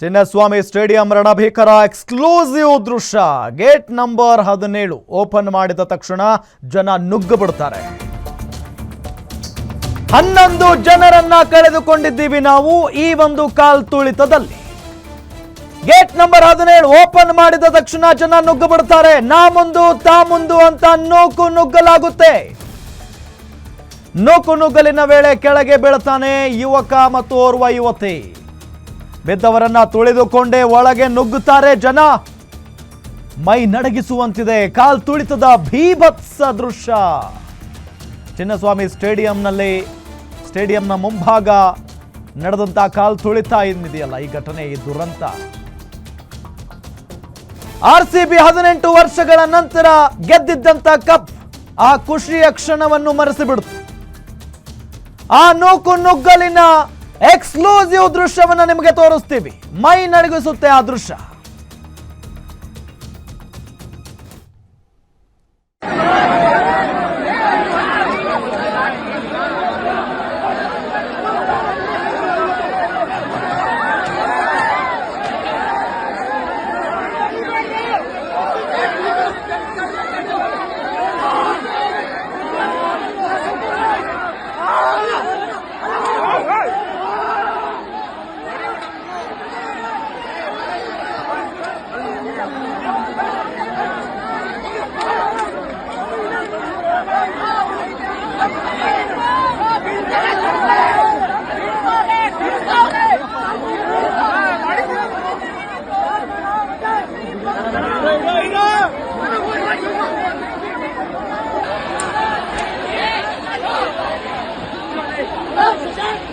Chinnaswamy stadium ರಣಭೀಕರ exclusive ದೃಶ್ಯ. Gate number ಹದಿನೇಳು ಓಪನ್ ಮಾಡಿದ ತಕ್ಷಣ ಜನ ನುಗ್ಗು ಬಿಡ್ತಾರೆ ಹನ್ನೊಂದು ಜನರನ್ನ ಕಳೆದುಕೊಂಡಿದ್ದೀವಿ ನಾವು ಈ ಒಂದು ಕಾಲ್ ತುಳಿತದಲ್ಲಿ. ಗೇಟ್ ನಂಬರ್ ಹದಿನೇಳು ಓಪನ್ ಮಾಡಿದ ತಕ್ಷಣ ಜನ ನುಗ್ಗು ಬಿಡ್ತಾರೆ ನಾ ಮುಂದು ತಾ ಮುಂದು ಅಂತ ನೂಕು ನುಗ್ಗಲಾಗುತ್ತೆ. ನೂಕು ನುಗ್ಗಲಿನ ವೇಳೆ ಕೆಳಗೆ ಬೀಳ್ತಾನೆ ಯುವಕ ಮತ್ತು ಓರ್ವ ಯುವತಿ. ಬಿದ್ದವರನ್ನ ತುಳಿದುಕೊಂಡೇ ಒಳಗೆ ನುಗ್ಗುತ್ತಾರೆ ಜನ. ಮೈ ನಡಗಿಸುವಂತಿದೆ, ಕಾಲ್ ತುಳಿತದ ಭೀಭತ್ಸ ದೃಶ್ಯ. ಚಿನ್ನಸ್ವಾಮಿ ಸ್ಟೇಡಿಯಂನಲ್ಲಿ, ಸ್ಟೇಡಿಯಂನ ಮುಂಭಾಗ ನಡೆದಂತ ಕಾಲ್ ತುಳಿತ ಏನಿದೆಯಲ್ಲ ಈ ಘಟನೆ, ಈ ದುರಂತ. ಆರ್ ಸಿ ಬಿ ಹದಿನೆಂಟು ವರ್ಷಗಳ ನಂತರ ಗೆದ್ದಿದ್ದಂತ ಕಪ್ ಆ ಖುಷಿಯ ಕ್ಷಣವನ್ನು ಮರೆಸಿಬಿಡ್ತು. ಆ ನೂಕು ನುಗ್ಗಲಿನ ಎಕ್ಸ್ಕ್ಲೂಸಿವ್ ದೃಶ್ಯವನ್ನ ನಿಮಗೆ ತೋರಿಸ್ತೀವಿ. ಮೈ ನಡಗಿಸುತ್ತೆ ಆ ದೃಶ್ಯ.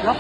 야,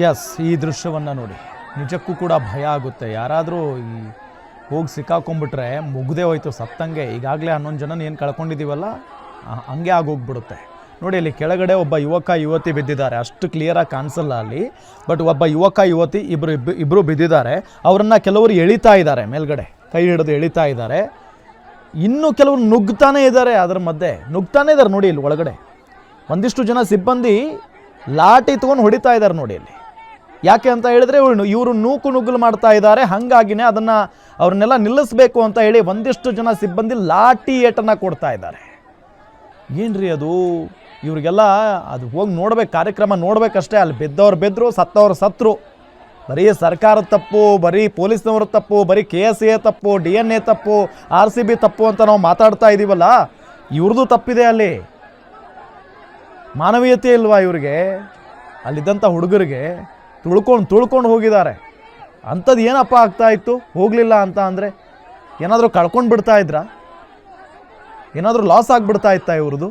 ಎಸ್ ಈ ದೃಶ್ಯವನ್ನು ನೋಡಿ. ನಿಜಕ್ಕೂ ಕೂಡ ಭಯ ಆಗುತ್ತೆ. ಯಾರಾದರೂ ಈ ಹೋಗಿ ಸಿಕ್ಕಾಕೊಂಡ್ಬಿಟ್ರೆ ಮುಗ್ದೇ ಹೋಯ್ತು, ಸತ್ತಂಗೆ. ಈಗಾಗಲೇ ಹನ್ನೊಂದು ಜನ ಏನು ಕಳ್ಕೊಂಡಿದ್ದೀವಲ್ಲ ಹಂಗೆ ಆಗೋಗ್ಬಿಡುತ್ತೆ. ನೋಡಿ ಅಲ್ಲಿ ಕೆಳಗಡೆ ಒಬ್ಬ ಯುವಕ, ಯುವತಿ ಬಿದ್ದಿದ್ದಾರೆ. ಅಷ್ಟು ಕ್ಲಿಯರಾಗಿ ಕಾಣಿಸಲ್ಲ ಅಲ್ಲಿ. ಬಟ್ ಒಬ್ಬ ಯುವಕ, ಯುವತಿ ಇಬ್ಬರು ಇಬ್ಬ ಇಬ್ಬರು ಬಿದ್ದಿದ್ದಾರೆ. ಅವರನ್ನು ಕೆಲವರು ಎಳಿತಾ ಇದ್ದಾರೆ ಮೇಲ್ಗಡೆ. ಕೈ ಹಿಡಿದು ಎಳಿತಾ ಇದ್ದಾರೆ. ಇನ್ನೂ ಕೆಲವರು ನುಗ್ತಾನೇ ಇದ್ದಾರೆ ಅದರ ಮಧ್ಯೆ. ನುಗ್ತಾನೇ ಇದ್ದಾರೆ ನೋಡಿ ಇಲ್ಲಿ ಒಳಗಡೆ. ಒಂದಿಷ್ಟು ಜನ ಸಿಬ್ಬಂದಿ ಲಾಟಿ ತೊಗೊಂಡು ಹೊಡಿತಾ ಇದ್ದಾರೆ ನೋಡಿ ಅಲ್ಲಿ ಯಾಕೆ ಅಂತ ಹೇಳಿದ್ರೆ ಇವ್ರು ಇವರು ನೂಕು ನುಗ್ಗಲು ಮಾಡ್ತಾ ಇದ್ದಾರೆ. ಹಾಗಾಗಿನೇ ಅದನ್ನು ಅವ್ರನ್ನೆಲ್ಲ ನಿಲ್ಲಿಸಬೇಕು ಅಂತ ಹೇಳಿ ಒಂದಿಷ್ಟು ಜನ ಸಿಬ್ಬಂದಿ ಲಾಠಿ ಏಟನ್ನು ಕೊಡ್ತಾ ಇದ್ದಾರೆ. ಏನ್ರಿ ಅದು? ಇವ್ರಿಗೆಲ್ಲ ಅದು ಹೋಗಿ ನೋಡ್ಬೇಕು, ಕಾರ್ಯಕ್ರಮ ನೋಡ್ಬೇಕಷ್ಟೇ. ಅಲ್ಲಿ ಬಿದ್ದವ್ರು ಬಿದ್ದರು ಸತ್ತವ್ರು ಸತ್ರು. ಬರೀ ಸರ್ಕಾರದ ತಪ್ಪು, ಬರೀ ಪೊಲೀಸ್ನವ್ರ ತಪ್ಪು, ಬರೀ ಕೆ ಎಸ್ ಎ ತಪ್ಪು, ಡಿ ಎನ್ ಎ ತಪ್ಪು, ಆರ್ ಸಿ ಬಿ ತಪ್ಪು ಅಂತ ನಾವು ಮಾತಾಡ್ತಾ ಇದ್ದೀವಲ್ಲ ಇವ್ರದ್ದು ತಪ್ಪಿದೆ ಅಲ್ಲಿ. ಮಾನವೀಯತೆ ಇಲ್ವಾ ಇವ್ರಿಗೆ? ಅಲ್ಲಿದ್ದಂಥ ಹುಡುಗರಿಗೆ? ತುಳ್ಕೊಂಡು ತುಳ್ಕೊಂಡು ಹೋಗಿದ್ದಾರೆ. ಅಂಥದ್ದು ಏನಪ್ಪ ಆಗ್ತಾ ಇತ್ತು? ಹೋಗಲಿಲ್ಲ ಅಂತ ಅಂದರೆ ಏನಾದರೂ ಕಳ್ಕೊಂಡು ಬಿಡ್ತಾ ಇದ್ರಾ? ಏನಾದರೂ ಲಾಸ್ ಆಗಿಬಿಡ್ತಾ ಇತ್ತಾ ಇವ್ರದ್ದು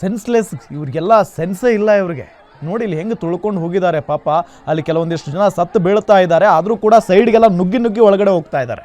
ಸೆನ್ಸ್ಲೆಸ್ ಇವ್ರಿಗೆಲ್ಲ ಸೆನ್ಸೇ ಇಲ್ಲ ಇವ್ರಿಗೆ. ನೋಡಿ ಇಲ್ಲಿ ಹೆಂಗೆ ತುಳ್ಕೊಂಡು ಹೋಗಿದ್ದಾರೆ ಪಾಪ. ಅಲ್ಲಿ ಕೆಲವೊಂದಿಷ್ಟು ಜನ ಸತ್ತು ಬೀಳ್ತಾ ಇದ್ದಾರೆ. ಆದರೂ ಕೂಡ ಸೈಡ್ಗೆಲ್ಲ ನುಗ್ಗಿ ನುಗ್ಗಿ ಒಳಗಡೆ ಹೋಗ್ತಾ ಇದ್ದಾರೆ.